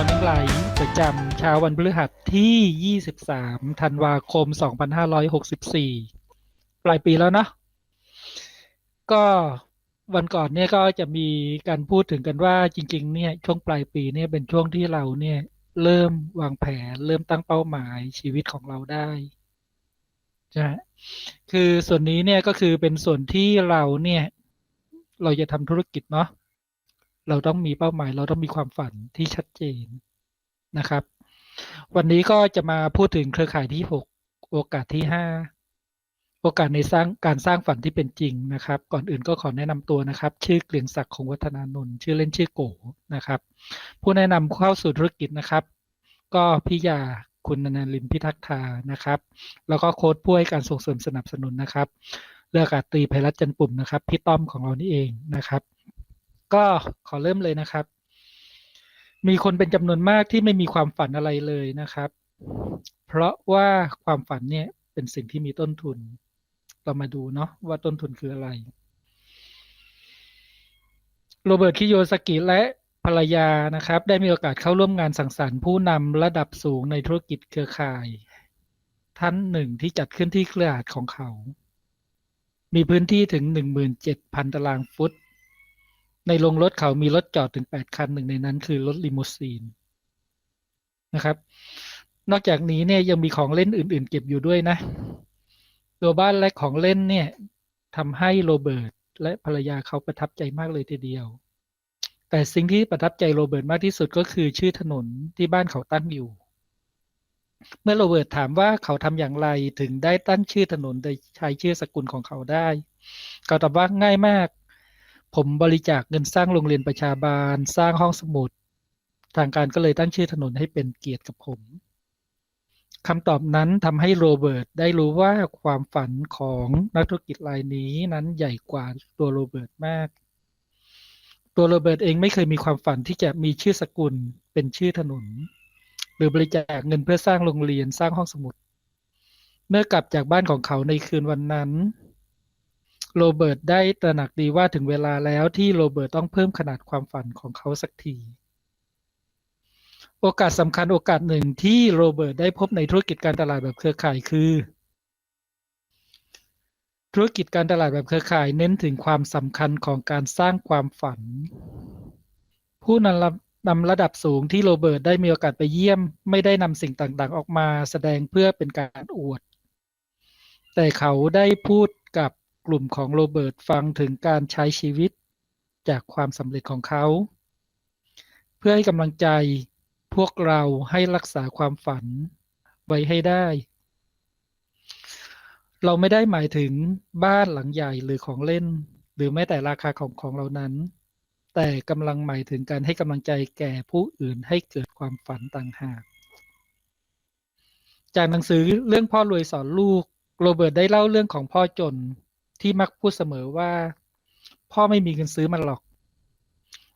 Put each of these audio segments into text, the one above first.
Morning Light ประจำเช้าวันพฤหัสที่ 23 ธันวาคม 2564 ปลายปีแล้วเนาะก็วันก่อนเนี่ยก็จะมีการพูดถึงกันว่าจริง ๆ เนี่ยช่วงปลายปีเนี่ยเป็นช่วงที่เราเนี่ยเริ่มวางแผน เริ่มตั้งเป้าหมายชีวิตของเราได้ใช่คือส่วนนี้เนี่ยก็คือเป็นส่วนที่เราเนี่ย เราจะทำธุรกิจเนาะ เราต้องมีเป้าหมาย เราต้องมีความฝันที่ชัดเจนนะครับ วันนี้ก็จะมาพูดถึงเครือข่ายที่ 6 โอกาสที่ 5 โอกาสในสร้างการสร้างฝันที่เป็นจริงนะครับ ก่อนอื่นก็ขอแนะนำตัวนะครับ ชื่อเกลียงศักดิ์คงวัฒนานนท์ชื่อเล่นชื่อโกนะครับ ผู้แนะนำเข้าสู่ธุรกิจนะครับ ก็พี่ยาคุณนันลินพิทักษ์ทานะครับ แล้วก็โค้ดผู้ให้การส่งเสริมสนับสนุนนะครับเรืออากาตรีไพรัตจันปุ่มนะครับ พี่ต้อมของเรานี่เองนะครับ ก็ขอเริ่มเลยนะครับ มีคนเป็นจำนวนมากที่ไม่มีความฝันอะไรเลยนะครับ เพราะว่าความฝันเนี่ยเป็นสิ่งที่มีต้นทุน เรามาดูเนาะว่าต้นทุนคืออะไรโรเบิร์ตคิโยสกิและภรรยานะครับ ได้มีโอกาสเข้าร่วมงานสังสรรค์ผู้นำระดับสูงในธุรกิจเครือข่าย ท่านหนึ่งที่จัดขึ้นที่เครือข่ายของเขา มีพื้นที่ถึง 17,000 ตารางฟุต ในโรงรถเขามีรถจอดถึง 8 คันหนึ่งในนั้นคือรถลิมูซีนนะครับ นอกจากนี้เนี่ยยังมีของเล่นอื่น ๆ เก็บอยู่ด้วยนะ ตัวบ้านและของเล่นเนี่ยทำให้โรเบิร์ตและภรรยาเขาประทับใจมากเลยทีเดียว แต่สิ่งที่ประทับใจโรเบิร์ตมากที่สุดก็คือชื่อถนนที่บ้านเขาตั้งอยู่ เมื่อโรเบิร์ตถามว่าเขาทำอย่างไรถึงได้ตั้งชื่อถนนโดยใช้ชื่อสกุลของเขาได้ เขาตอบว่าง่ายมาก ผมบริจาคเงินสร้างโรงเรียนประชาบาล สร้างห้องสมุด ทางการก็เลยตั้งชื่อถนนให้เป็นเกียรติกับผมคำตอบนั้นทำให้โรเบิร์ตได้รู้ว่าความฝันของนักธุรกิจรายนี้นั้นใหญ่กว่าตัวโรเบิร์ตมาก ตัวโรเบิร์ตเองไม่เคยมีความฝันที่จะมีชื่อสกุลเป็นชื่อถนน หรือบริจาคเงินเพื่อสร้างโรงเรียนสร้างห้องสมุด เมื่อกลับจากบ้านของเขาในคืนวันนั้น โรเบิร์ตได้ตระหนักดีว่าถึงเวลาแล้วที่โรเบิร์ตต้องเพิ่มขนาดความฝันของเขาสักที โอกาสสำคัญโอกาสหนึ่งที่โรเบิร์ตได้พบในธุรกิจการตลาดแบบเครือข่ายคือ ธุรกิจการตลาดแบบเครือข่ายเน้นถึงความสำคัญของการสร้างความฝัน ผู้นำนำระดับสูงที่โรเบิร์ตได้มีโอกาสไปเยี่ยม ไม่ได้นำสิ่งต่างๆ ออกมาแสดงเพื่อเป็นการอวด แต่เขาได้พูดกับ กลุ่มของโรเบิร์ตฟังถึงการใช้ชีวิตจากความสำเร็จของเขา เพื่อให้กำลังใจพวกเราให้รักษาความฝันไว้ให้ได้ เราไม่ได้หมายถึงบ้านหลังใหญ่หรือของเล่น หรือแม้แต่ราคาของของเรานั้น แต่กำลังหมายถึงการให้กำลังใจแก่ผู้อื่นให้เกิดความฝันต่างหาก จากหนังสือเรื่องพ่อรวยสอนลูกโรเบิร์ตได้เล่าเรื่องของพ่อจน ที่มักพูดเสมอว่า พ่อไม่มีเงินซื้อมันหรอก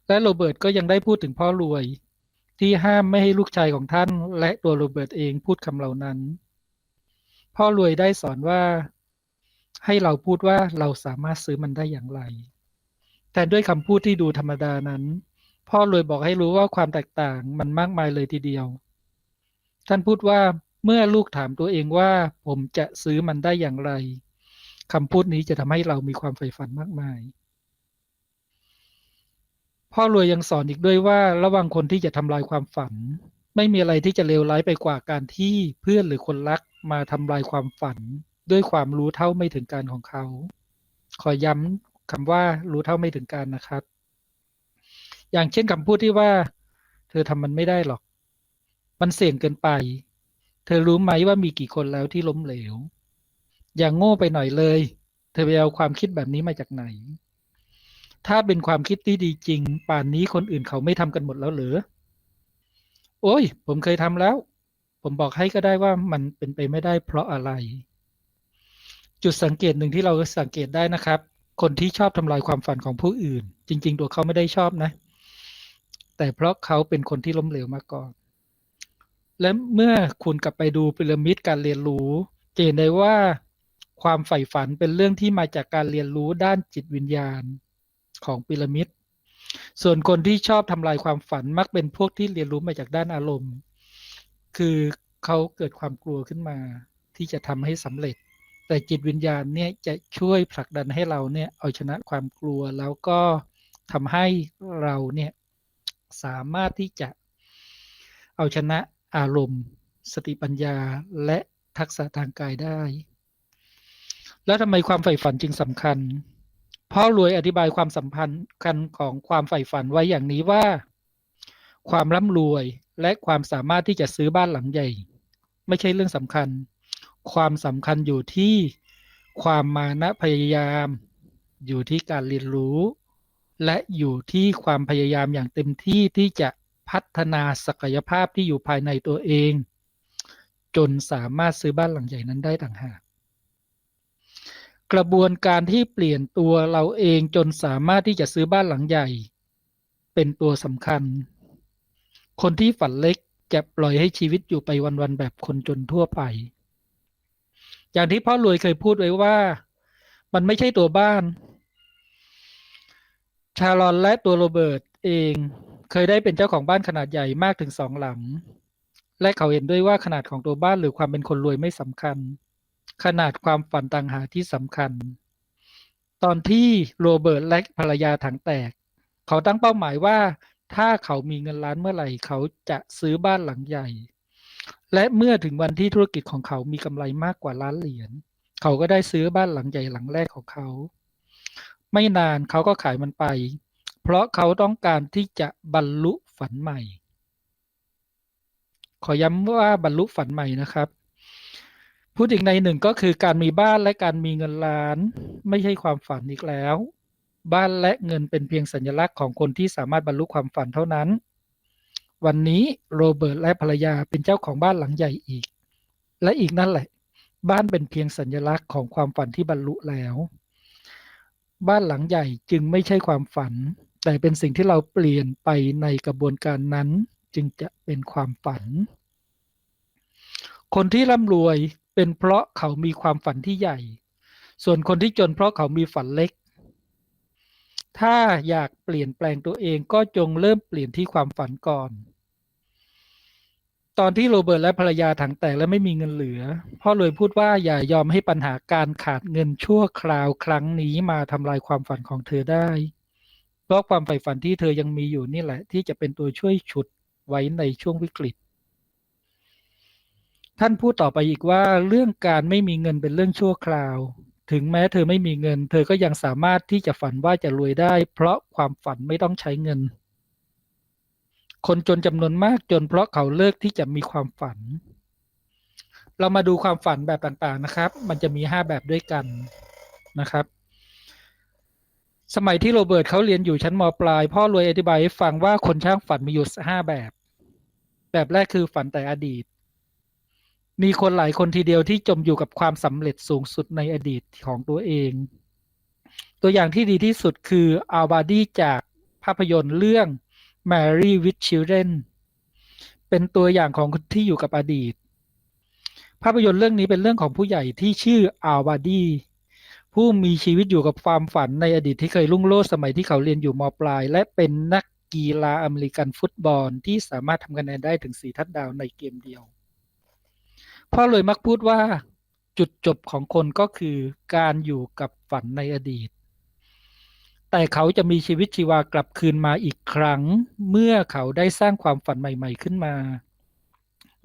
และโรเบิร์ตก็ยังได้พูดถึงพ่อรวย ที่ห้ามไม่ให้ลูกชายของท่าน และตัวโรเบิร์ตเองพูดคำเหล่านั้น พ่อรวยได้สอนว่า ให้เราพูดว่าเราสามารถซื้อมันได้อย่างไร แต่ด้วยคำพูดที่ดูธรรมดานั้น พ่อรวยบอกให้รู้ว่าความแตกต่างมันมากมายเลยทีเดียว ท่านพูดว่าเมื่อลูกถามตัวเองว่าผมจะซื้อมันได้อย่างไร คำพูดนี้จะทำให้เรามีความใฝ่ฝันมากมาย พ่อรวยยังสอนอีกด้วยว่าระวังคนที่จะทำลายความฝัน ไม่มีอะไรที่จะเลวร้ายไปกว่าการที่เพื่อนหรือคนรักมาทำลายความฝัน ด้วยความรู้เท่าไม่ถึงการของเขา ขอย้ำคำว่ารู้เท่าไม่ถึงการนะครับ อย่างเช่นคำพูดที่ว่า เธอทำมันไม่ได้หรอก มันเสี่ยงเกินไป เธอรู้ไหมว่ามีกี่คนแล้วที่ล้มเหลว อย่างโง่ไปหน่อยเลย เธอไปเอาความคิดแบบนี้มาจากไหน ถ้าเป็นความคิดที่ดีจริง ป่านนี้คนอื่นเขาไม่ทำกันหมดแล้วหรือ โอ้ย ผมเคยทำแล้ว ผมบอกให้ก็ได้ว่ามันเป็นไปไม่ได้เพราะอะไร จุดสังเกตหนึ่งที่เราสังเกตได้นะครับ คนที่ชอบทำลายความฝันของผู้อื่น จริง ๆ ตัวเขาไม่ได้ชอบนะ แต่เพราะเขาเป็นคนที่ล้มเหลวมาก่อน และเมื่อคุณกลับไปดูพีระมิดการเรียนรู้จะเห็นได้ว่า ความใฝ่ฝันเป็นเรื่องที่มาจากการเรียนรู้ด้านจิตวิญญาณของพีระมิด ส่วนคนที่ชอบทำลายความฝันมักเป็นพวกที่เรียนรู้มาจากด้านอารมณ์ คือเขาเกิดความกลัวขึ้นมา ที่จะทำให้สำเร็จ แต่จิตวิญญาณเนี่ยจะช่วยผลักดันให้เราเนี่ยเอาชนะความกลัวแล้วก็ทำให้เราเนี่ยสามารถที่จะเอาชนะอารมณ์ สติปัญญาและทักษะทางกายได้ แล้วทำไมความใฝ่ฝันจึงสำคัญพ่อรวยอธิบายความสัมพันธ์กันของความใฝ่ฝันไว้อย่างนี้ว่า ความร่ำรวยและความสามารถที่จะซื้อบ้านหลังใหญ่ ไม่ใช่เรื่องสำคัญ ความสำคัญอยู่ที่ความมานะพยายาม อยู่ที่การเรียนรู้ และอยู่ที่ความพยายามอย่างเต็มที่ที่จะพัฒนาศักยภาพที่อยู่ภายในตัวเอง จนสามารถซื้อบ้านหลังใหญ่นั้นได้ต่างหาก กระบวนการที่เปลี่ยนตัวเราเองจนสามารถที่จะซื้อบ้านหลังใหญ่ เป็นตัวสำคัญ คนที่ฝันเล็กจะปล่อยให้ชีวิตอยู่ไปวันๆแบบคนจนทั่วไป อย่างที่พ่อรวยเคยพูดไว้ว่า มันไม่ใช่ตัวบ้าน ชาลอนและตัวโรเบิร์ตเองเคยได้เป็นเจ้าของบ้านขนาดใหญ่มากถึงสองหลัง และเขาเห็นด้วยว่าขนาดของตัวบ้านหรือความเป็นคนรวยไม่สำคัญ ขนาดความฝันต่างหากที่สำคัญ ตอนที่โรเบิร์ตและภรรยาถังแตก เขาตั้งเป้าหมายว่า ถ้าเขามีเงินล้านเมื่อไหร่ เขาจะซื้อบ้านหลังใหญ่ และเมื่อถึงวันที่ธุรกิจของเขามีกำไรมากกว่าล้านเหรียญ เขาก็ได้ซื้อบ้านหลังใหญ่หลังแรกของเขา ไม่นานเขาก็ขายมันไป เพราะเขาต้องการที่จะบรรลุฝันใหม่ ขอย้ำว่าบรรลุฝันใหม่นะครับ พูดอีกในหนึ่งก็คือการมีบ้านและการมีเงินล้าน ไม่ใช่ความฝันอีกแล้ว บ้านและเงินเป็นเพียงสัญลักษณ์ของคนที่สามารถบรรลุความฝันเท่านั้น วันนี้โรเบิร์ตและภรรยาเป็นเจ้าของบ้านหลังใหญ่อีก และอีกนั่นแหละ บ้านเป็นเพียงสัญลักษณ์ของความฝันที่บรรลุแล้ว บ้านหลังใหญ่จึงไม่ใช่ความฝัน แต่เป็นสิ่งที่เราเปลี่ยนไปในกระบวนการนั้น จึงจะเป็นความฝันคนที่ร่ำรวย เป็นเพราะเขามีความฝันที่ใหญ่ ส่วนคนที่จนเพราะเขามีฝันเล็ก ถ้าอยากเปลี่ยนแปลงตัวเองก็จงเริ่มเปลี่ยนที่ความฝันก่อน ตอนที่โรเบิร์ตและภรรยาถังแตกและไม่มีเงินเหลือ พ่อเลยพูดว่าอย่ายอมให้ปัญหาการขาดเงินชั่วคราวครั้งนี้มาทำลายความฝันของเธอได้ เพราะความใฝ่ฝันที่เธอยังมีอยู่นี่แหละ ที่จะเป็นตัวช่วยฉุดไว้ในช่วงวิกฤต ท่านพูดต่อไปอีกว่าเรื่องการไม่มีเงินเป็นเรื่องชั่วคราว ถึงแม้เธอไม่มีเงิน เธอก็ยังสามารถที่จะฝันว่าจะรวยได้ เพราะความฝันไม่ต้องใช้เงิน คนจนจำนวนมากจนเพราะเขาเลิกที่จะมีความฝัน เรามาดูความฝันแบบต่างๆนะครับ มันจะมีห้าแบบด้วยกันนะครับสมัยที่โรเบิร์ตเขาเรียนอยู่ชั้นมปลาย พ่อรวยอธิบายให้ฟังว่าคนช่างฝันมีอยู่ห้าแบบ แบบแรกคือฝันแต่อดีต มีคนหลายคนทีเดียวที่จมอยู่กับความสำเร็จสูงสุดในอดีตของตัวเอง ตัวอย่างที่ดีที่สุดคืออัลบาดีจากภาพยนตร์เรื่อง Mary with Children เป็นตัวอย่างของคนที่อยู่กับอดีต ภาพยนตร์เรื่องนี้เป็นเรื่องของผู้ใหญ่ที่ชื่ออัลบาดีผู้มีชีวิตอยู่กับความฝันในอดีตที่เคยรุ่งโรจน์สมัยที่เขาเรียนอยู่มปลาย และเป็นนักกีฬาอเมริกันฟุตบอลที่สามารถทำคะแนนได้ถึง 4 ทัดดาวในเกมเดียว พ่อเลยมักพูดว่าจุดจบของคนก็คือการอยู่กับฝันในอดีต แต่เขาจะมีชีวิตชีวากลับคืนมาอีกครั้ง เมื่อเขาได้สร้างความฝันใหม่ ๆขึ้นมา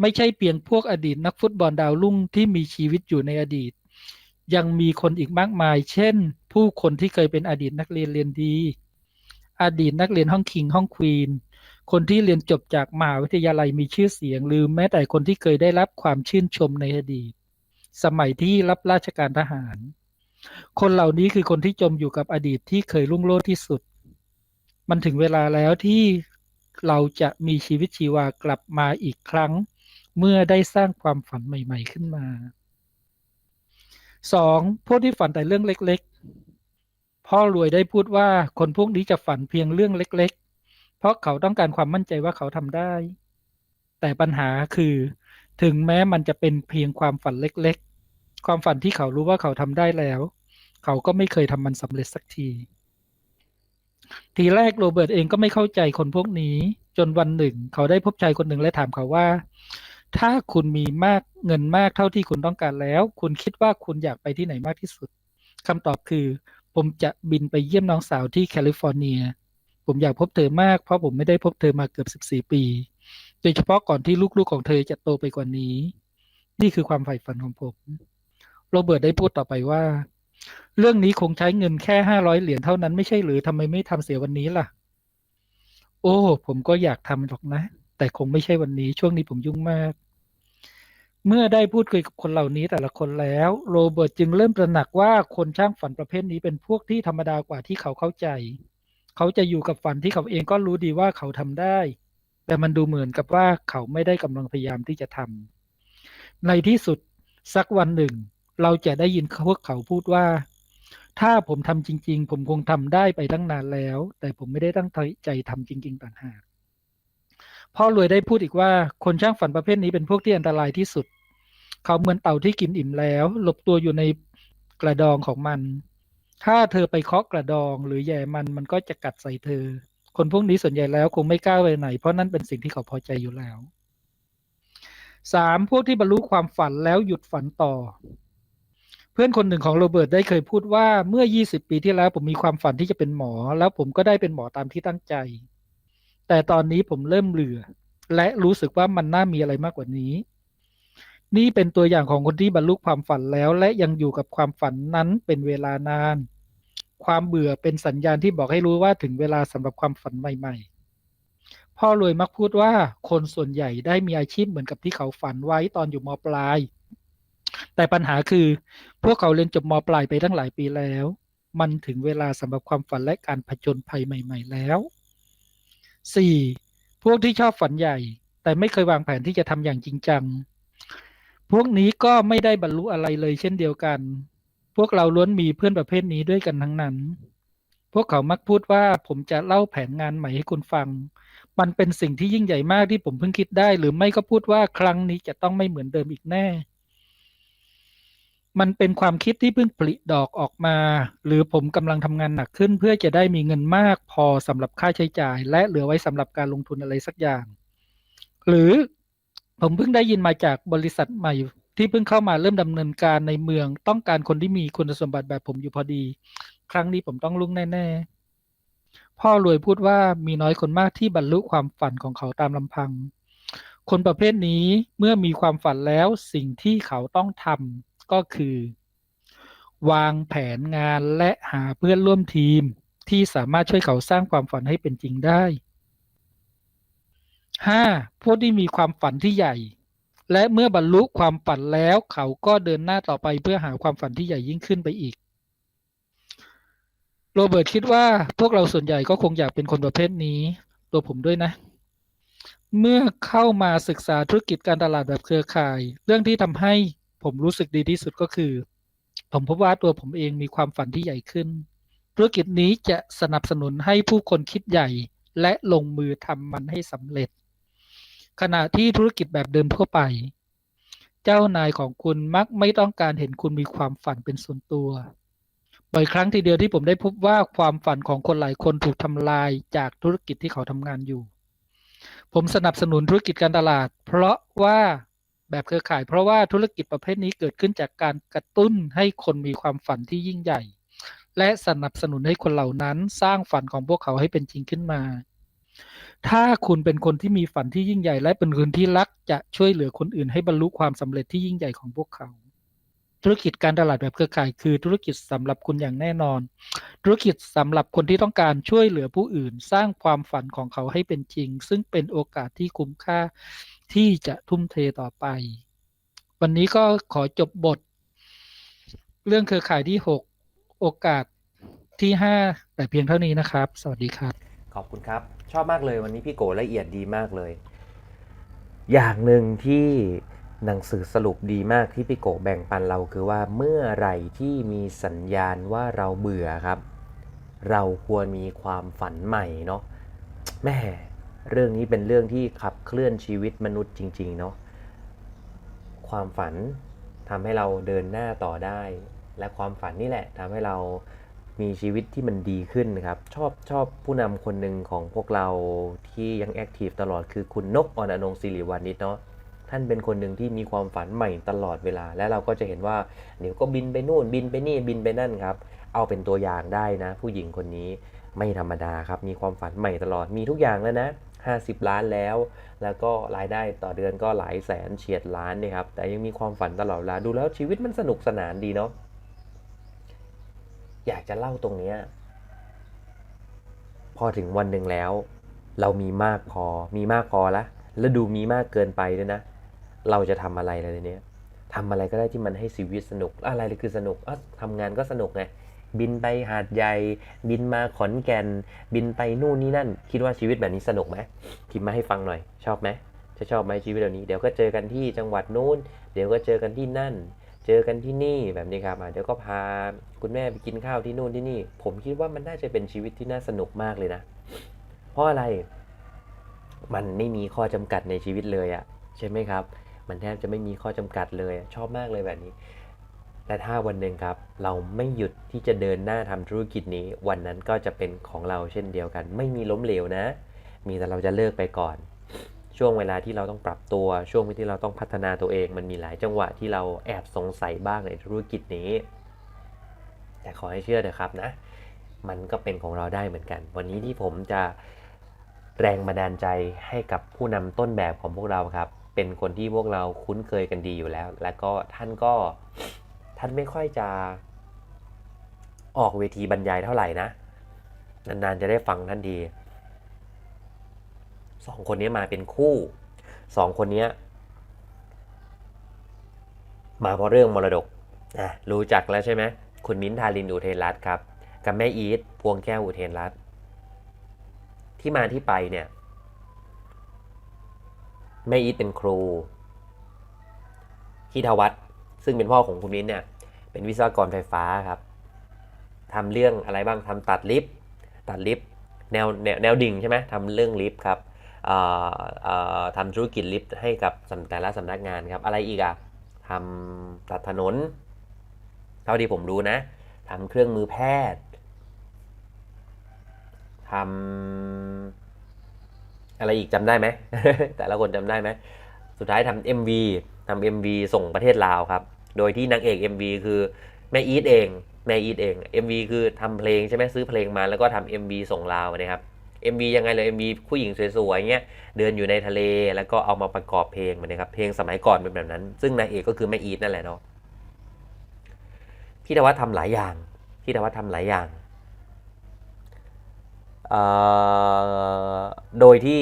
ไม่ใช่เพียงพวกอดีตนักฟุตบอลดาวรุ่งที่มีชีวิตอยู่ในอดีต ยังมีคนอีกมากมาย เช่น ผู้คนที่เคยเป็นอดีตนักเรียนเรียนดี อดีตนักเรียนห้องคิงห้องควีน คนที่เรียนจบจากมหาวิทยาลัยมีชื่อเสียง หรือแม้แต่คนที่เคยได้รับความชื่นชมในอดีต สมัยที่รับราชการทหาร คนเหล่านี้คือคนที่จมอยู่กับอดีตที่เคยรุ่งโรจน์ที่สุด มันถึงเวลาแล้วที่เราจะมีชีวิตชีวากลับมาอีกครั้ง เมื่อได้สร้างความฝันใหม่ ๆขึ้นมาสองพวกที่ฝันแต่เรื่องเล็กๆ พ่อรวยได้พูดว่าคนพวกนี้จะฝันเพียงเรื่องเล็กๆ เพราะเขาต้องการความมั่นใจว่าเขาทำได้ แต่ปัญหาคือ ถึงแม้มันจะเป็นเพียงความฝันเล็กๆ ความฝันที่เขารู้ว่าเขาทำได้แล้ว เขาก็ไม่เคยทำมันสำเร็จสักที ทีแรกโรเบิร์ตเองก็ไม่เข้าใจคนพวกนี้ จนวันหนึ่ง เขาได้พบชายคนหนึ่งและถามเขาว่า ถ้าคุณมีมากเงินมากเท่าที่คุณต้องการแล้ว คุณคิดว่าคุณอยากไปที่ไหนมากที่สุดคำตอบคือ ผมจะบินไปเยี่ยมน้องสาวที่แคลิฟอร์เนีย ผมอยากพบเธอมากเพราะผมไม่ได้พบเธอมาเกือบ 14 ปี โดยเฉพาะก่อนที่ลูกๆของเธอจะโตไปกว่านี้ นี่คือความใฝ่ฝันของผม โรเบิร์ตได้พูดต่อไปว่า เรื่องนี้คงใช้เงินแค่ห้าร้อยเหรียญเท่านั้นไม่ใช่หรือทำไมไม่ทำเสียวันนี้ล่ะ โอ้ ผมก็อยากทำหรอกนะ แต่คงไม่ใช่วันนี้ช่วงนี้ผมยุ่งมากเมื่อได้พูดคุยกับคนเหล่านี้แต่ละคนแล้ว โรเบิร์ตจึงเริ่มตระหนักว่าคนช่างฝันประเภทนี้เป็นพวกที่ธรรมดากว่าที่เขาเข้าใจ เขาจะอยู่กับฝันที่เขาเองก็รู้ดีว่าเขาทำได้ แต่มันดูเหมือนกับว่าเขาไม่ได้กำลังพยายามที่จะทำในที่สุดสักวันหนึ่ง เราจะได้ยินพวกเขาพูดว่า ถ้าผมทำจริง ๆ ผมคงทำได้ไปตั้งนานแล้ว แต่ผมไม่ได้ตั้งใจทำจริง ๆ ต่างหากพ่อรวยได้พูดอีกว่าคนช่างฝันประเภทนี้เป็นพวกที่อันตรายที่สุด เขาเหมือนเต่าที่กินอิ่มแล้ว หลบตัวอยู่ในกระดองของมัน ถ้าเธอไปเคาะกระดอง หรือแย่มันมันก็จะกัดใส่เธอ คนพวกนี้ส่วนใหญ่แล้วคงไม่กล้าไปไหน เพราะนั่นเป็นสิ่งที่เขาพอใจอยู่แล้วสามพวกที่บรรลุความฝันแล้วหยุดฝันต่อ เพื่อนคนหนึ่งของโรเบิร์ตได้เคยพูดว่าเมื่อ 20 ปีที่แล้วผมมีความฝันที่จะเป็นหมอ แล้วผมก็ได้เป็นหมอตามที่ตั้งใจ แต่ตอนนี้ผมเริ่มเบื่อและรู้สึกว่ามันน่ามีอะไรมากกว่านี้ นี่เป็นตัวอย่างของคนที่บรรลุความฝันแล้ว และยังอยู่กับความฝันนั้นเป็นเวลานาน ความเบื่อเป็นสัญญาณที่บอกให้รู้ว่าถึงเวลาสำหรับความฝันใหม่ ๆ พ่อรวยมักพูดว่าคนส่วนใหญ่ได้มีอาชีพเหมือนกับที่เขาฝันไว้ตอนอยู่มปลาย แต่ปัญหาคือ พวกเขาเรียนจบมปลายไปตั้งหลายปีแล้ว มันถึงเวลาสำหรับความฝันและการผจญภัยใหม่ ๆ แล้ว 4. พวกที่ชอบฝันใหญ่ แต่ไม่เคยวางแผนที่จะทำอย่างจริงจัง พวกนี้ก็ไม่ได้บรรลุอะไรเลยเช่นเดียวกัน พวกเราล้วนมีเพื่อนประเภทนี้ด้วยกันทั้งนั้น พวกเขามักพูดว่าผมจะเล่าแผนงานใหม่ให้คุณฟัง มันเป็นสิ่งที่ยิ่งใหญ่มากที่ผมเพิ่งคิดได้ หรือไม่ก็พูดว่าครั้งนี้จะต้องไม่เหมือนเดิมอีกแน่ มันเป็นความคิดที่เพิ่งผลิดอกออกมา หรือผมกำลังทำงานหนักขึ้น เพื่อจะได้มีเงินมาก พอสำหรับค่าใช้จ่าย และเหลือไว้สำหรับการลงทุนอะไรสักอย่าง หรือ ผมเพิ่งได้ยินมาจากบริษัทใหม่ ที่เพิ่งเข้ามาเริ่มดำเนินการในเมือง ต้องการคนที่มีคุณสมบัติแบบผมอยู่พอดี ครั้งนี้ผมต้องลุ่งแน่ ๆ พ่อรวยพูดว่ามีน้อยคนมากที่บรรลุความฝันของเขาตามลำพัง คนประเภทนี้เมื่อมีความฝันแล้วสิ่งที่เขาต้องทำก็คือ วางแผนงานและหาเพื่อนร่วมทีมที่สามารถช่วยเขาสร้างความฝันให้เป็นจริงได้ 5. พวกที่มีความฝันที่ใหญ่ และเมื่อบรรลุความฝันแล้ว เขาก็เดินหน้าต่อไปเพื่อหาความฝันที่ใหญ่ยิ่งขึ้นไปอีก โรเบิร์ตคิดว่าพวกเราส่วนใหญ่ก็คงอยากเป็นคนประเภทนี้ ตัวผมด้วยนะ เมื่อเข้ามาศึกษาธุรกิจการตลาดแบบเครือข่าย เรื่องที่ทำให้ผมรู้สึกดีที่สุดก็คือ ผมพบว่าตัวผมเองมีความฝันที่ใหญ่ขึ้น ธุรกิจนี้จะสนับสนุนให้ผู้คนคิดใหญ่และลงมือทำมันให้สำเร็จ ขณะที่ธุรกิจแบบเดิมทั่วไป เจ้านายของคุณมักไม่ต้องการเห็นคุณมีความฝันเป็นส่วนตัว บ่อยครั้งทีเดียวที่ผมได้พบว่าความฝันของคนหลายคนถูกทำลายจากธุรกิจที่เขาทำงานอยู่ ผมสนับสนุนธุรกิจการตลาด เพราะว่าแบบเครือข่าย เพราะว่าธุรกิจประเภทนี้เกิดขึ้นจากการกระตุ้นให้คนมีความฝันที่ยิ่งใหญ่ และสนับสนุนให้คนเหล่านั้นสร้างฝันของพวกเขาให้เป็นจริงขึ้นมา ถ้าคุณเป็นคนที่มีฝันที่ยิ่งใหญ่ และเป็นคนที่รักจะช่วยเหลือคนอื่นให้บรรลุความสำเร็จที่ยิ่งใหญ่ของพวกเขา ธุรกิจการตลาดแบบเครือข่าย คือธุรกิจสำหรับคุณอย่างแน่นอน ธุรกิจสำหรับคนที่ต้องการช่วยเหลือผู้อื่น สร้างความฝันของเขาให้เป็นจริง ซึ่งเป็นโอกาสที่คุ้มค่าที่จะทุ่มเทต่อไป วันนี้ก็ขอจบบท เรื่องเครือข่ายที่ 6 โอกาสที่ 5 แต่เพียงเท่านี้นะครับ สวัสดีครับ ขอบคุณครับ ชอบมากเลยวันนี้พี่โกละเอียดดีมากเลย อย่างหนึ่งที่หนังสือสรุปดีมากที่พี่โกแบ่งปันเราคือว่าเมื่อไหร่ที่มีสัญญาณว่าเราเบื่อครับ เราควรมีความฝันใหม่เนาะแม่เรื่องนี้เป็นเรื่องที่ขับเคลื่อนชีวิตมนุษย์จริง ๆ เนาะความฝันทำให้เราเดินหน้าต่อได้ และความฝันนี่แหละทำให้เรา มีชีวิตที่มันดีขึ้นนะครับ ชอบชอบผู้นำคนหนึ่งของพวกเราที่ยังแอคทีฟตลอดคือคุณนกออนอนงศิริวานิชเนาะท่านเป็นคนหนึ่งที่มีความฝันใหม่ตลอดเวลา และเราก็จะเห็นว่าเดี๋ยวก็บินไปนู่นบินไปนี่บินไปนั่นครับ เอาเป็นตัวอย่างได้นะ ผู้หญิงคนนี้ไม่ธรรมดาครับ มีความฝันใหม่ตลอดมีทุกอย่างแล้วนะ 50 ล้านแล้ว แล้วก็รายได้ต่อเดือนก็หลายแสนเฉียดล้านเนี่ยครับแต่ยังมีความฝันตลอดเวลาดูแล้วชีวิตมันสนุกสนานดีเนาะ อยากจะเล่าตรงเนี้ยพอถึงวันหนึ่งแล้ว เรามีมากพอ มีมากพอละแล้วดูมีมากเกินไปด้วยนะ เราจะทำอะไรเลยเนี้ยทำอะไรก็ได้ที่มันให้ชีวิตสนุกอะไรเลยคือสนุกอะทำงานก็สนุกไงบินไปหาดใหญ่ บินมาขอนแก่น บินไปนู่นนี่นั่น คิดว่าชีวิตแบบนี้สนุกไหมพิมพ์มาให้ฟังหน่อย ชอบไหมจะชอบไหมชีวิตแบบนี้ เดี๋ยวก็เจอกันที่จังหวัดนู้น เดี๋ยวก็เจอกันที่นั่น เจอกันที่นี่แบบนี้ครับเดี๋ยวก็พาคุณแม่ไปกินข้าวที่นู่นที่นี่ ผมคิดว่ามันน่าจะเป็นชีวิตที่น่าสนุกมากเลยนะ เพราะอะไร มันไม่มีข้อจำกัดในชีวิตเลยอะใช่ไหมครับ มันแทบจะไม่มีข้อจำกัดเลยชอบมากเลยแบบนี้ แต่ถ้าวันหนึ่งครับ เราไม่หยุดที่จะเดินหน้าทำธุรกิจนี้ วันนั้นก็จะเป็นของเราเช่นเดียวกัน ไม่มีล้มเหลวนะ มีแต่เราจะเลิกไปก่อน ช่วงเวลาที่เราต้องปรับตัว ช่วงที่เราต้องพัฒนาตัวเอง มันมีหลายจังหวะที่เราแอบสงสัยบ้างในธุรกิจนี้ แต่ขอให้เชื่อเถอะครับนะ มันก็เป็นของเราได้เหมือนกัน วันนี้ที่ผมจะแรงบันดาลใจให้กับผู้นำต้นแบบของพวกเราครับ เป็นคนที่พวกเราคุ้นเคยกันดีอยู่แล้ว แล้วก็ท่านก็ท่านไม่ค่อยจะออกเวทีบรรยายเท่าไหร่นะ นานๆจะได้ฟังท่านดี สองคนนี้มาเป็นคู่สองคนนี้มาเพราะเรื่องมรดกอะรู้จักแล้วใช่ไหมคุณมิ้นทารินอุเทนรัตครับ กับแม่อีทพวงแก้วอุเทนรัตที่มาที่ไปเนี่ยแม่อีทเป็นครูที่ทวัฒน์ซึ่งเป็นพ่อของคุณมิ้นเนี่ยเป็นวิศวกรไฟฟ้าครับทำเรื่องอะไรบ้างทำตัดลิฟต์ตัดลิฟต์แนวแนวแนวดิ่งใช่ไหมทำเรื่องลิฟต์ครับ ทำธุรกิจลิฟต์ให้กับแต่ละสำนักงานครับ อะไรอีกอะทำตัดถนน เท่าที่ผมรู้นะทำเครื่องมือแพทย์ทำอะไรอีกจำได้ไหม แต่ละคนจำได้ไหม สุดท้ายทำ MV ทำ MV ส่งประเทศลาวครับ โดยที่นางเอก MV คือแม่อีทเอง แม่อีทเอง MV คือทำเพลงใช่ไหมซื้อเพลงมาแล้วก็ทำ MV ส่งลาวนะครับ MV ยังไงเลย MV ผู้หญิงสวยๆเงี้ยเดินอยู่ในทะเลแล้วก็เอามาประกอบเพลงมันนะครับเพลงสมัยก่อนเป็นแบบนั้น ซึ่งนางเอกก็คือแม่อีทนั่นแหละเนาะพี่ธวัฒน์ทำหลายอย่างพี่ธวัฒน์ทำหลายอย่างโดยที่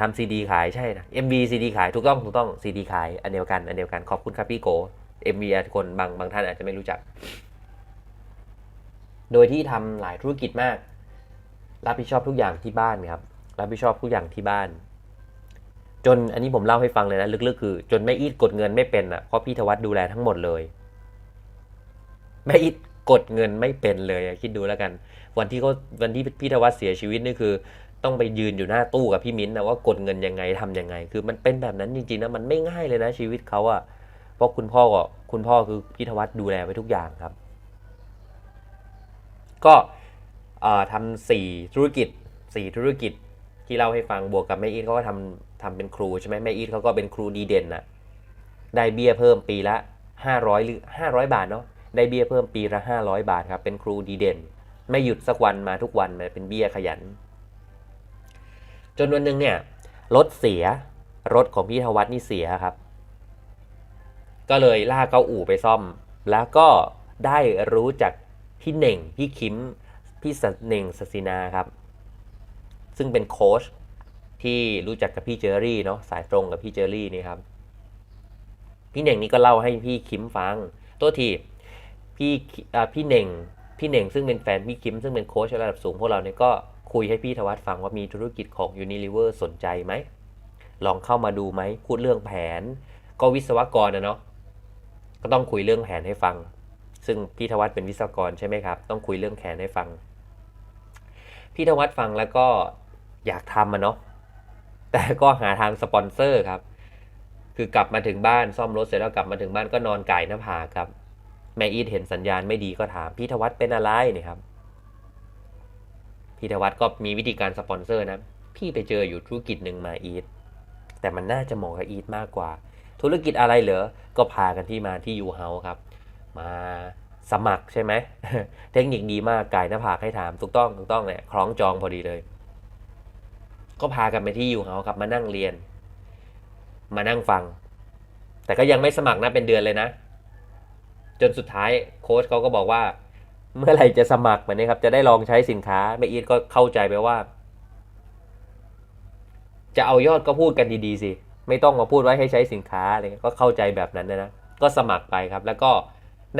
ทำซีดีขายใช่นะ MV ซีดีขายถูกต้องถูกต้องซีดีขายอันเดียวกันอันเดียวกันขอบคุณครับพี่โก MV อะคนบางบางท่านอาจจะไม่รู้จัก โดยที่ทำหลายธุรกิจมาก รับผิดชอบทุกอย่างที่บ้านครับ รับผิดชอบทุกอย่างที่บ้าน จนอันนี้ผมเล่าให้ฟังเลยนะ ลึกๆคือ จนแม่อีทกดเงินไม่เป็นอะเพราะพี่ธวัฒดูแลทั้งหมดเลยแม่อิดกดเงินไม่เป็นเลยคิดดูแล้วกัน วันที่เขาวันที่พี่ธวัฒเสียชีวิตนี่คือ ต้องไปยืนอยู่หน้าตู้กับพี่มิ้นท์นะว่ากดเงินยังไงทำยังไง คือมันเป็นแบบนั้นจริงๆนะมันไม่ง่ายเลยนะชีวิตเขาอะเพราะคุณพ่อก็คุณพ่อคือพี่ธวัฒดูแลไว้ทุกอย่างครับ ก็ ทำสี่ธุรกิจสี่ธุรกิจที่เล่าให้ฟังบวกกับแม่อีทเขาก็ทำทำเป็นครูใช่ไหมแม่อีทเขาก็เป็นครูดีเด่นน่ะได้เบี้ยเพิ่มปีละห้าร้อยหรือห้าร้อยบาทเนาะได้เบี้ยเพิ่มปีละห้าร้อยบาทครับ เป็นครูดีเด่น ไม่หยุดสักวันมาทุกวันเลยเป็นเบี้ยขยัน จนวันหนึ่งเนี่ยรถเสียรถของพี่ธวัฒน์นี่เสียครับ ก็เลยลากเข้าอู่ไปซ่อม แล้วก็ได้รู้จักพี่เหน่งพี่คิม พี่สเหน่งสศินาครับ ซึ่งเป็นโค้ชที่รู้จักกับพี่เจอรี่เนาะสายตรงกับพี่เจอรี่นี่ครับ พี่เหน่งนี่ก็เล่าให้พี่คิมฟังตัวทีพี่พี่เหน่งพี่เหน่งซึ่งเป็นแฟนพี่คิมซึ่งเป็นโค้ชระดับสูงพวกเราเนี่ยก็คุยให้พี่ธวัฒน์ฟังว่ามีธุรกิจของ Unilever สนใจไหม ลองเข้ามาดูไหม พูดเรื่องแผน ก็วิศวกรนะเนาะ ก็ต้องคุยเรื่องแผนให้ฟัง ซึ่งพี่ธวัฒน์เป็นวิศวกรใช่ไหมครับ ต้องคุยเรื่องแผนให้ฟัง พี่ธวัฒฟังแล้วก็อยากทำมันเนาะแต่ก็หาทางสปอนเซอร์ครับ คือกลับมาถึงบ้านซ่อมรถเสร็จแล้วกลับมาถึงบ้านก็นอนไก่หน้าผาครับ แม่อีทเห็นสัญญาณไม่ดีก็ถามพี่ธวัฒเป็นอะไรเนี่ยครับพี่ธวัฒก็มีวิธีการสปอนเซอร์นะพี่ไปเจออยู่ธุรกิจหนึ่งมาอีทแต่มันน่าจะเหมาะกับอีทมากกว่า ธุรกิจอะไรเหรอก็พากันที่มาที่ยูเฮาครับ มา สมัครใช่ไหมเทคนิคดีมากกายหน้าผากให้ถามถูกต้องถูกต้องเนี่ยคล้องจองพอดีเลย ก็พากันไปที่อยู่เฮาครับมานั่งเรียน มานั่งฟัง แต่ก็ยังไม่สมัครนะเป็นเดือนเลยนะ จนสุดท้ายโค้ชเขาก็บอกว่า เมื่อไหร่จะสมัครแบบนี้ครับ จะได้ลองใช้สินค้าแม่อีทก็เข้าใจไปว่า จะเอายอดก็พูดกันดีๆสิไม่ต้องมาพูดไว้ให้ใช้สินค้าอะไรก็เข้าใจแบบนั้นนะนะก็สมัครไปครับ แล้วก็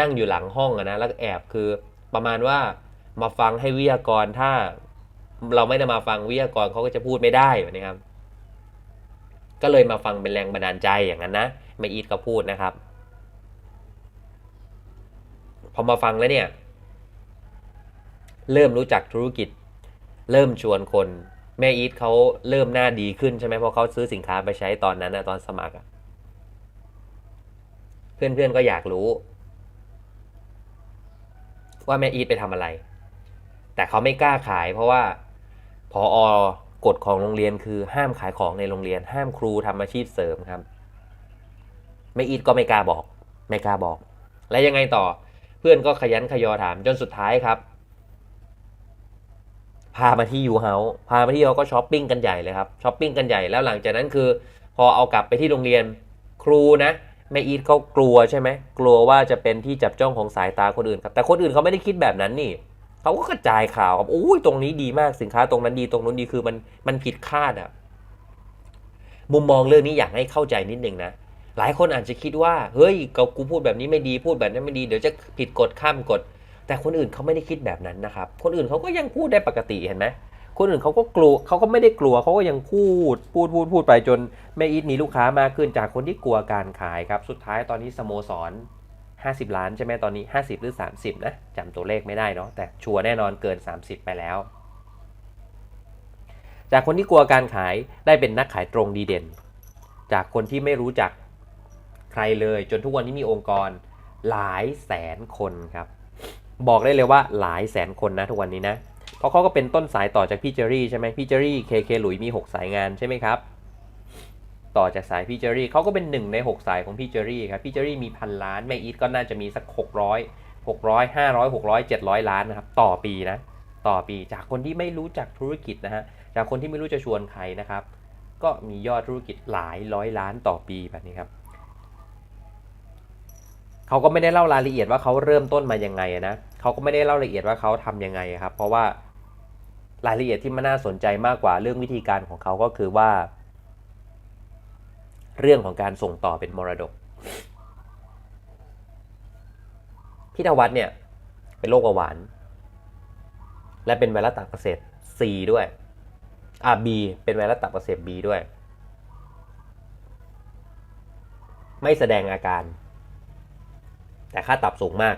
นั่งอยู่หลังห้องอะนะแล้วแอบคือประมาณว่ามาฟังให้วิทยากรถ้าเราไม่ได้มาฟังวิทยากรเขาก็จะพูดไม่ได้นี้ครับ ก็เลยมาฟังเป็นแรงบันดาลใจอย่างนั้นนะแม่อีทก็พูดนะครับ พอมาฟังแล้วเนี่ยเริ่มรู้จักธุรกิจ เริ่มชวนคน แม่อีทเขาเริ่มหน้าดีขึ้นใช่ไหมเพราะเขาซื้อสินค้าไปใช้ตอนนั้นนะตอนสมัครอะเพื่อนๆก็อยากรู้ ว่าแม่อีทไปทำอะไร แต่เขาไม่กล้าขายเพราะว่าพออกฎของโรงเรียนคือห้ามขายของในโรงเรียน ห้ามครูทำอาชีพเสริมครับแม่อีทก็ไม่กล้าบอก ไม่กล้าบอก แล้วยังไงต่อเพื่อนก็ขยันขยอถามจนสุดท้ายครับ พามาที่ยูเฮาส์พามาที่เราก็ช้อปปิ้งกันใหญ่เลยครับช้อปปิ้งกันใหญ่แล้วหลังจากนั้นคือ พอเอากลับไปที่โรงเรียนครูนะ แม่อีทเขากลัวใช่ไหมกลัวว่าจะเป็นที่จับจ้องของสายตาคนอื่นครับแต่คนอื่นเขาไม่ได้คิดแบบนั้นนี่เขาก็กระจายข่าวครับโอ้ยตรงนี้ดีมากสินค้าตรงนั้นดีตรงนู้นดีคือมันมันผิดคาดอะมุมมองเรื่องนี้อยากให้เข้าใจนิดนึงนะหลายคนอาจจะคิดว่าเฮ้ยก็กูพูดแบบนี้ไม่ดีพูดแบบนั้นไม่ดีเดี๋ยวจะผิดกฎข้ามกฎแต่คนอื่นเขาไม่ได้คิดแบบนั้นนะครับ คนอื่นเขาก็ยังพูดได้ปกติเห็นไหม คนอื่นเขาก็กลัวเขาก็ไม่ได้กลัวเขาก็ยังพูดพูดพูดพูดไปจนแม่อีทมีลูกค้ามากขึ้นจากคนที่กลัวการขายครับ สุดท้ายตอนนี้สโมสร 50 ล้านใช่ไหมตอนนี้ 50 หรือ 30 นะจำตัวเลขไม่ได้เนาะแต่ชัวร์แน่นอนเกิน 30 ไปแล้ว จากคนที่กลัวการขายได้เป็นนักขายตรงดีเด่น จากคนที่ไม่รู้จักใครเลย จนทุกวันนี้มีองค์กรหลายแสนคนครับ บอกได้เลยว่าหลายแสนคนนะทุกวันนี้นะ เพราะเขาก็เป็นต้นสายต่อจากพี่เจอรี่ใช่ไหมพี่เจอรี่เคเคหลุยมี 6 สายงานใช่ไหมครับ ต่อจากสายพี่เจอรี่เขาก็เป็นหนึ่งใน 6 สายของพี่เจอรี่ครับพี่เจอรี่มีพันล้านแม่อีทก็น่าจะมีสัก 600 600 500 600 700 ล้านนะครับต่อปีนะต่อปีจากคนที่ไม่รู้จักธุรกิจนะฮะจากคนที่ไม่รู้จะชวนใครนะครับ ก็มียอดธุรกิจหลายร้อยล้านต่อปีแบบนี้ครับเขาก็ไม่ได้เล่ารายละเอียดว่าเขาเริ่มต้นมายังไงนะ เขาก็ไม่ได้เล่ารายละเอียดว่าเขาทำยังไงครับ เพราะว่ารายละเอียดที่มันน่าสนใจมากกว่าเรื่องวิธีการของเขาก็คือว่า เรื่องของการส่งต่อเป็นมรดกพี่ธวัฒน์เนี่ยเป็นโรคเบาหวาน และเป็นไวรัสตับอักเสบ C ด้วยอ่า B เป็นไวรัสตับอักเสบ B ด้วย ไม่แสดงอาการ แต่ค่าตับสูงมาก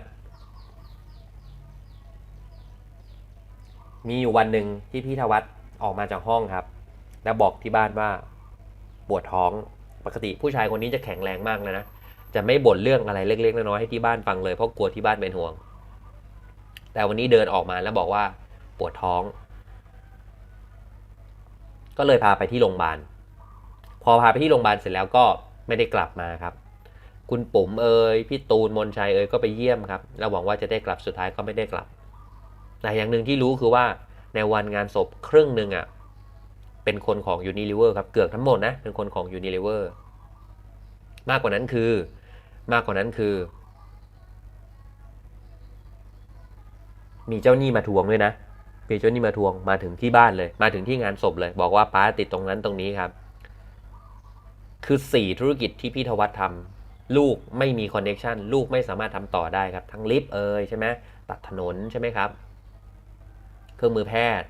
มีอยู่วันหนึ่งที่พี่ธวัฒน์ออกมาจากห้องครับ แล้วบอกที่บ้านว่าปวดท้องปกติผู้ชายคนนี้จะแข็งแรงมากเลยนะจะไม่บ่นเรื่องอะไรเล็กๆน้อยๆให้ที่บ้านฟังเลยเพราะกลัวที่บ้านเป็นห่วง แต่วันนี้เดินออกมาแล้วบอกว่าปวดท้อง ก็เลยพาไปที่โรงพยาบาลพอพาไปที่โรงพยาบาลเสร็จแล้วก็ไม่ได้กลับมาครับ คุณปุ๋มเอ่ยพี่ตูนมนชัยเอ่ยก็ไปเยี่ยมครับ แล้วหวังว่าจะได้กลับสุดท้ายก็ไม่ได้กลับ แต่อย่างหนึ่งที่รู้คือว่าในวันงานศพครึ่งหนึ่งอะเป็นคนของ Unilever ครับเกือบทั้งหมดนะเป็นคนของ Unilever มากกว่านั้นคือมากกว่านั้นคือ มีเจ้าหนี้มาทวงด้วยนะมีเจ้าหนี้มาทวงมาถึงที่บ้านเลย มาถึงที่งานศพเลย บอกว่าป้าติดตรงนั้นตรงนี้ครับ คือสี่ธุรกิจที่พี่ธวัฒน์ทำลูกไม่มีคอนเน็ชันลูกไม่สามารถทำต่อได้ครับ ทั้งลิฟต์เอ่ยใช่ไหมตัดถนนใช่ไหมครับ เครื่องมือแพทย์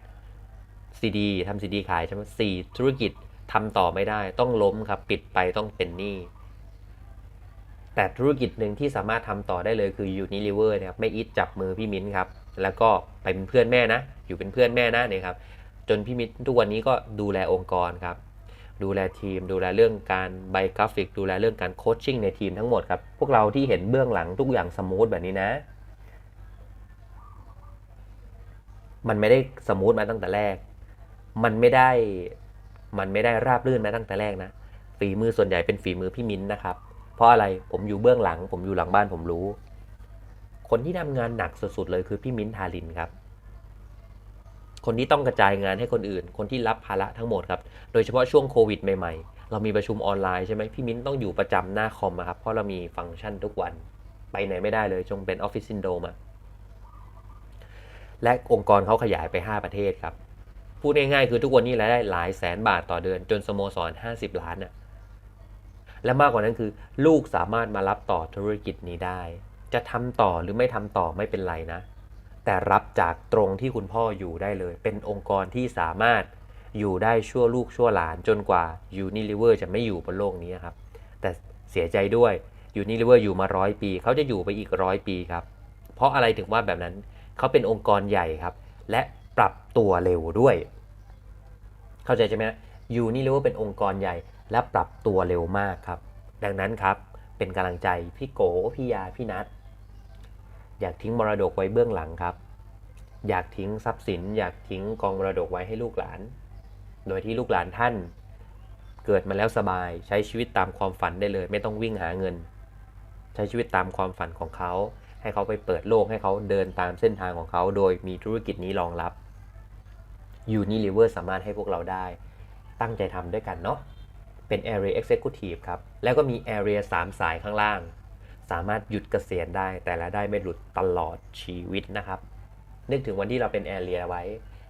ซีดีทำซีดีขายใช่ไหมสี่ธุรกิจทำต่อไม่ได้ ต้องล้มครับปิดไปต้องเป็นหนี้แต่ธุรกิจหนึ่งที่สามารถทำต่อได้เลยคือ Unilever นะครับไม่อิดจับมือพี่มิ้นครับ แล้วก็ไปเป็นเพื่อนแม่นะ อยู่เป็นเพื่อนแม่นะเนี่ยครับ จนพี่มิ้นทุกวันนี้ก็ดูแลองค์กรครับ ดูแลทีม ดูแลเรื่องการไบกราฟิก ดูแลเรื่องการโคชชิ่งในทีมทั้งหมดครับ พวกเราที่เห็นเบื้องหลังทุกอย่างสมูทแบบนี้นะ มันไม่ได้สมูทมาตั้งแต่แรก มันไม่ได้ มันไม่ได้ราบรื่นมาตั้งแต่แรกนะ ฝีมือส่วนใหญ่เป็นฝีมือพี่มิ้นนะครับ เพราะอะไร ผมอยู่เบื้องหลัง ผมอยู่หลังบ้านผมรู้ คนที่ทำงานหนักสุดๆเลยคือพี่มิ้นทารินครับ คนที่ต้องกระจายงานให้คนอื่น คนที่รับภาระทั้งหมดครับ โดยเฉพาะช่วงโควิดใหม่ๆ เรามีประชุมออนไลน์ใช่ไหมพี่มิ้นต้องอยู่ประจำหน้าคอมครับ เพราะเรามีฟังก์ชันทุกวัน ไปไหนไม่ได้เลย จงเป็นออฟฟิศซินโดมอะ และองค์กรเขาขยายไป 5 ประเทศครับ พูดง่ายๆคือทุกวันนี้รายได้หลายแสนบาทต่อเดือน จนสโมสร 50 ล้านน่ะและมากกว่านั้นคือ ลูกสามารถมารับต่อธุรกิจนี้ได้ จะทำต่อหรือไม่ทำต่อไม่เป็นไรนะ แต่รับจากตรงที่คุณพ่ออยู่ได้เลย เป็นองค์กรที่สามารถอยู่ได้ชั่วลูกชั่วหลานจนกว่า Unilever จะไม่อยู่บนโลกนี้ครับ แต่เสียใจด้วย Unilever อยู่มาร้อยปี เขาจะอยู่ไปอีกร้อยปีครับ เพราะอะไรถึงว่าแบบนั้น เขาเป็นองค์กรใหญ่ครับ และปรับตัวเร็วด้วย เข้าใจใช่ไหมยูนี่เรียกว่าเป็นองค์กรใหญ่ และปรับตัวเร็วมากครับ ดังนั้นครับเป็นกำลังใจพี่โกพี่ยาพี่นัทอยากทิ้งมรดกไว้เบื้องหลังครับ อยากทิ้งทรัพย์สิน อยากทิ้งกองมรดกไว้ให้ลูกหลาน โดยที่ลูกหลานท่าน เกิดมาแล้วสบายใช้ชีวิตตามความฝันได้เลย ไม่ต้องวิ่งหาเงิน ใช้ชีวิตตามความฝันของเขา ให้เขาไปเปิดโลกให้เขาเดินตามเส้นทางของเขาโดยมีธุรกิจนี้รองรับ Unilever สามารถให้พวกเราได้ ตั้งใจทำด้วยกันเนาะเป็น Area Executive ครับ แล้วก็มี Area 3 สายข้างล่าง สามารถหยุดเกษียณได้แต่ละได้ไม่หลุดตลอดชีวิตนะครับ นึกถึงวันที่เราเป็น Area ไว้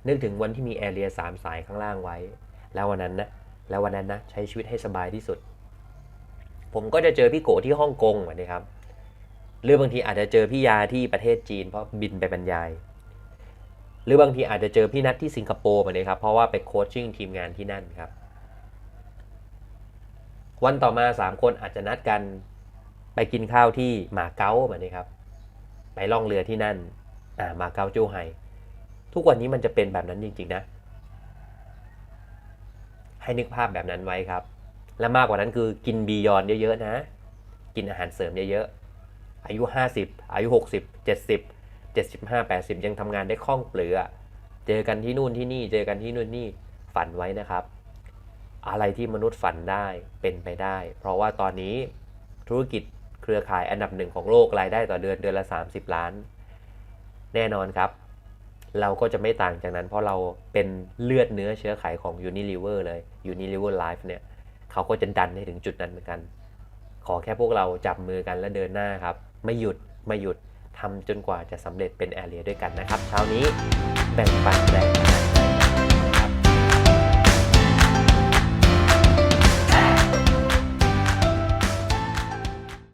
นึกถึงวันที่มี Area 3 สายข้างล่างไว้ แล้ววันนั้นนะแล้ววันนั้นนะใช้ชีวิตให้สบายที่สุด ผมก็จะเจอพี่โกที่ฮ่องกงเหมือนนี้ครับ หรือบางทีอาจจะเจอพี่ยาที่ประเทศจีน เพราะบินไปบรรยาย หรือบางทีอาจจะเจอพี่นัทที่สิงคโปร์มาเลยครับเพราะว่าไปโคชชิ่งทีมงานที่นั่นครับ วันต่อมา 3 คนอาจจะนัดกันไปกินข้าวที่หมาเก๊าแบบนี้ครับ ไปล่องเรือที่นั่นอ่าหมาเก๊าจูไฮทุกวันนี้มันจะเป็นแบบนั้นจริง ๆ นะ ให้นึกภาพแบบนั้นไว้ครับ และมากกว่านั้นคือกินบียอนเยอะๆนะ กินอาหารเสริมเยอะๆ อายุ 50 อายุ 60 70 75 80 ยังทำงานได้คล่องเปลือเจอกันที่นู่นที่นี่ เจอกันที่นู่นนี่ฝันไว้นะครับ อะไรที่มนุษย์ฝันได้เป็นไปได้ เพราะว่าตอนนี้ธุรกิจเครือข่ายอันดับหนึ่งของโลกรายได้ต่อเดือนเดือนละ 30 ล้าน แน่นอนครับ เราก็จะไม่ต่างจากนั้น เพราะเราเป็นเลือดเนื้อเชื้อไขของ Unilever เลย Unilever Life เนี่ยเขาก็จะดันให้ถึงจุดนั้นเหมือนกัน ขอแค่พวกเราจับมือกันและเดินหน้าครับ ไม่หยุดไม่หยุดทำจนกว่าจะสำเร็จเป็นแอเรียด้วยกันนะครับ เช้านี้แบ่งปันแรง